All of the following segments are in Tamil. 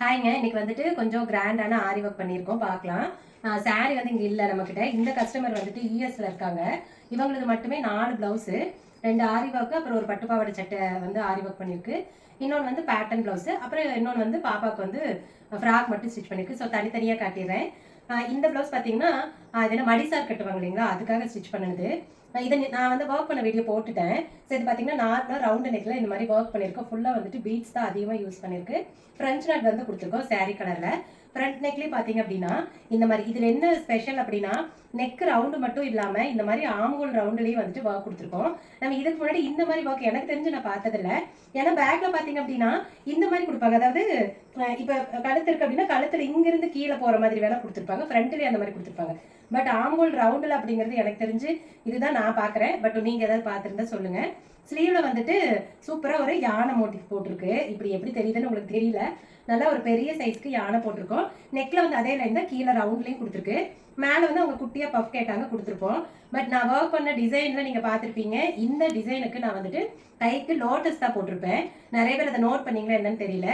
ஹாய்ங்க இன்னைக்கு வந்துட்டு கொஞ்சம் கிராண்டான ஆரி ஒர்க் பண்ணியிருக்கோம் பார்க்கலாம். சாரி வந்து இங்கே இல்லை நம்மக்கிட்ட இந்த கஸ்டமர் வந்துட்டு யூஎஸ்ல இருக்காங்க. இவங்களுக்கு மட்டுமே நாலு ப்ளவுஸு ரெண்டு ஆரி ஒர்க்கு அப்புறம் ஒரு பட்டுப்பாவாடை சட்டை வந்து ஆரி ஒர்க் பண்ணியிருக்கு. இன்னொன்று வந்து பேட்டர்ன் ப்ளவுஸு அப்புறம் இன்னொன்று வந்து பாப்பாவுக்கு வந்து ஃப்ராக் மட்டும் ஸ்டிச் பண்ணியிருக்கு. ஸோ தனித்தனியாக காட்டிடுறேன். இந்த ப்ளவுஸ் பார்த்தீங்கன்னா அது என்ன மடிசார் கட்டுவாங்க இல்லைங்களா? அதுக்காக ஸ்டிச் பண்ணுது நான் இதை நான் வந்து ஒர்க் பண்ண வீடியோ போட்டுட்டேன். ஸோ இது பார்த்தீங்கன்னா நார்மலாக ரவுண்டு நெக்கில் இந்த மாதிரி ஒர்க் பண்ணியிருக்கோம். ஃபுல்லாக வந்துட்டு பீட்ஸ் தான் அதிகமாக யூஸ் பண்ணியிருக்கு. ஃப்ரெஞ்ச் நட் வந்து கொடுத்துருக்கோம் saree கலரில் ஃப்ரண்ட் நெக்லேயே பார்த்தீங்க அப்படின்னா இந்த மாதிரி இதில் என்ன ஸ்பெஷல் அப்படின்னா நெக் ரவுண்டு மட்டும் இல்லாமல் இந்த மாதிரி ஆம்கோல் ரவுண்டுலேயும் வந்துட்டு ஒர்க் கொடுத்துருக்கோம். நம்ம இதுக்கு முன்னாடி இந்த மாதிரி ஒர்க் எனக்கு தெரிஞ்சு நான் பார்த்ததில்ல. ஏன்னா பேக்கில் பார்த்தீங்க அப்படின்னா இந்த மாதிரி கொடுப்பாங்க. அதாவது இப்போ கழுத்து இருக்கு அப்படின்னா கழுத்துல இங்கிருந்து கீழே போகிற மாதிரி வேலை கொடுத்துருப்பாங்க. ஃப்ரண்ட்லேயே அந்த மாதிரி கொடுத்துருப்பாங்க. பட் ஆம்கோல் ரவுண்டில் அப்படிங்கிறது எனக்கு தெரிஞ்சு இதுதான் நான் பார்க்குறேன். பட் நீங்கள் ஏதாவது பார்த்துருந்தா சொல்லுங்கள் ஸ்லீவில் வந்துட்டு சூப்பராக ஒரு யானை மோட்டிவ் போட்டிருக்கு. இப்படி எப்படி தெரியுதுன்னு உங்களுக்கு தெரியல. நல்லா ஒரு பெரிய சைஸ்க்கு யானை போட்டிருக்கோம். நெக்கில் வந்து அதே லைன் தான் கீழே ரவுண்ட்லேயும் கொடுத்துருக்கு. மேலே வந்து அவங்க குட்டியாக பஃப் கேட்டாங்க கொடுத்துருப்போம். பட் நான் ஒர்க் பண்ண டிசைனில் நீங்கள் பார்த்துருப்பீங்க. இந்த டிசைனுக்கு நான் வந்துட்டு கைக்கு லோட்டஸ் தான் போட்டிருப்பேன். நிறைய பேர் அதை நோட் பண்ணீங்களா என்னன்னு தெரியல.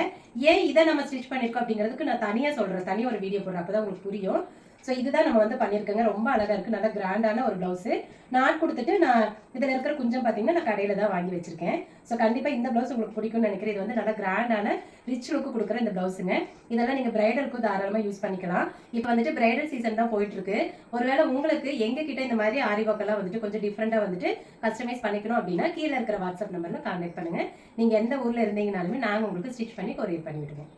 ஏன் இதை நம்ம ஸ்டிச் பண்ணியிருக்கோம் அப்படிங்கிறதுக்கு நான் தனியாக சொல்கிறேன் தனியாக ஒரு வீடியோ போடுறேன். அப்போ தான் உங்களுக்கு புரியும். ஸோ இதுதான் நம்ம வந்து பண்ணியிருக்கோங்க. ரொம்ப அழகாக இருக்குது நல்லா கிராண்டான ஒரு ப்ளவுஸு நான் கொடுத்துட்டு நான் இதில் இருக்கிற குஞ்சம் பார்த்தீங்கன்னா நான் கடையில் தான் வாங்கி வச்சிருக்கேன். ஸோ கண்டிப்பாக இந்த ப்ளவுஸ் உங்களுக்கு பிடிக்கும்னு நினைக்கிறேன். இது வந்து நல்லா கிராண்டான ரிச் லுக்கு கொடுக்குற இந்த ப்ளவுஸுங்க இதெல்லாம் நீங்கள் பிரைடலுக்கும் தாராளமாக யூஸ் பண்ணிக்கலாம். இப்போ வந்துட்டு பிரைடல் சீசன் தான் போயிட்டுருக்கு. ஒருவேளை உங்களுக்கு எங்கள் கிட்டே இந்த மாதிரி ஆரி ஒர்க்கெல்லாம் வந்துட்டு கொஞ்சம் டிஃப்ரெண்ட்டாக வந்துட்டு கஸ்டமைஸ் பண்ணிக்கணும் அப்படின்னா கீழே இருக்கிற வாட்ஸ்அப் நம்பரில் கான்டாக்ட் பண்ணுங்கள் நீங்கள் எந்த ஊரில் இருந்தீங்கனாலுமே நாங்கள் உங்களுக்கு ஸ்டிச் பண்ணி கொரியர் பண்ணிவிடுவோம்.